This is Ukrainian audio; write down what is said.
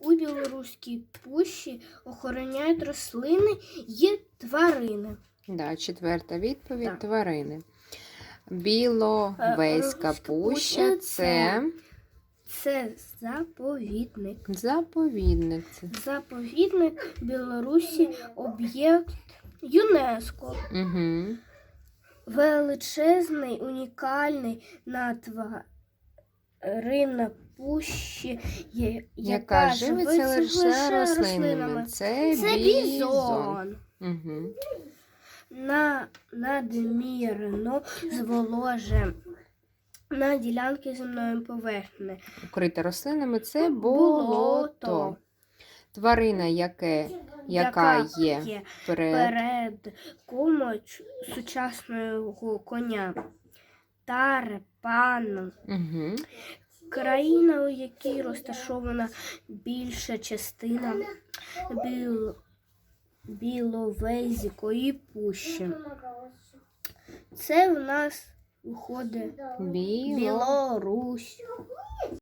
у білоруській пущі охороняють рослини є тварини. Да, четверта відповідь Так. тварини. Біловеська пуща це Це заповідник. заповідник. Це. Заповідник Білорусі об'єкт ЮНЕСКО. Угу. Величезний, унікальний на тварина пущі, є- Яка живиться лише рослинами. Це, Це бізон. бізон. Угу. На надмірно зволоже на ділянки земної поверхні. Укрите рослинами це болото. Тварина, яке, яка є перед перед комоч сучасного коня. Тарпаном. угу. Країна, у якій розташована більша частина біл... біловезької пущі. Це в нас виходить Білорусь.